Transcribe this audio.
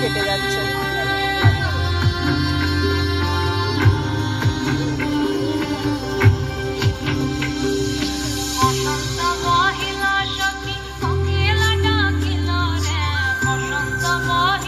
কেটে যাচ্ছে। মহিলা সখী মহিলা ডাকিল রে। বসন্ত মহিলা